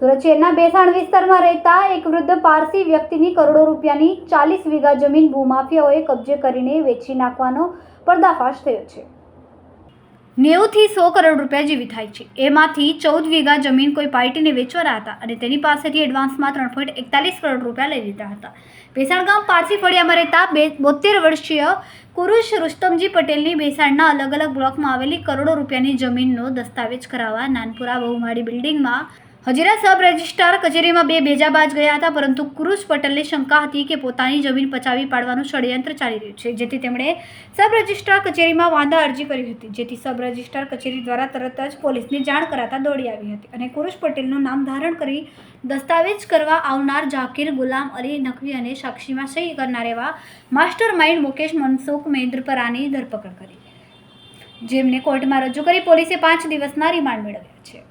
સુરત શહેરના બેસાણ વિસ્તારમાં રહેતા એક વૃદ્ધ પારસી વ્યક્તિની કરોડો રૂપિયાની ચાલીસ વીઘા જમીન ભૂમાફિયાઓએ કબજે કરીને વેચી નાખવાનો પર્દાફાશ થયો છે. નેવુંથી સો કરોડ રૂપિયા જેવી થાય છે. એમાંથી ચૌદ વીઘા જમીન કોઈ પાર્ટીને વેચવાના હતા અને તેની પાસેથી એડવાન્સમાં ત્રણ પોઈન્ટ એકતાલીસ કરોડ રૂપિયા લઈ લીધા હતા. ભેસાણ ગામ પારસી ફળિયામાં રહેતા બે બોતેર વર્ષીય કુરુષ રુસ્તમજી પટેલની ભેસાણના અલગ અલગ બ્લોકમાં આવેલી કરોડો રૂપિયાની જમીનનો દસ્તાવેજ કરાવવા નાનપુરા બહુમાળી બિલ્ડિંગમાં હજીરા સબ રજિસ્ટ્રાર કચેરીમાં બે ભેજાબાજ ગયા હતા, પરંતુ કુરુશ પટેલને શંકા હતી કે પોતાની જમીન પચાવી પાડવાનું ષડયંત્ર ચાલી રહ્યું છે, જેથી તેમણે સબ રજિસ્ટ્રાર કચેરીમાં વાંધા અરજી કરી હતી, જેથી સબ રજિસ્ટ્રાર કચેરી દ્વારા તરત જ પોલીસને જાણ કરાતા દોડી આવી હતી અને કુરુશ પટેલનું નામ ધારણ કરી દસ્તાવેજ કરવા આવનાર ઝાકીર ગુલામ અલી નકવી અને સાક્ષીમાં સહી કરનાર એવા માસ્ટર માઇન્ડ મુકેશ મનસુખ મહેન્દ્રપરાની ધરપકડ કરી. જેમને કોર્ટમાં રજૂ કરી પોલીસે પાંચ દિવસના રિમાન્ડ મેળવ્યા છે.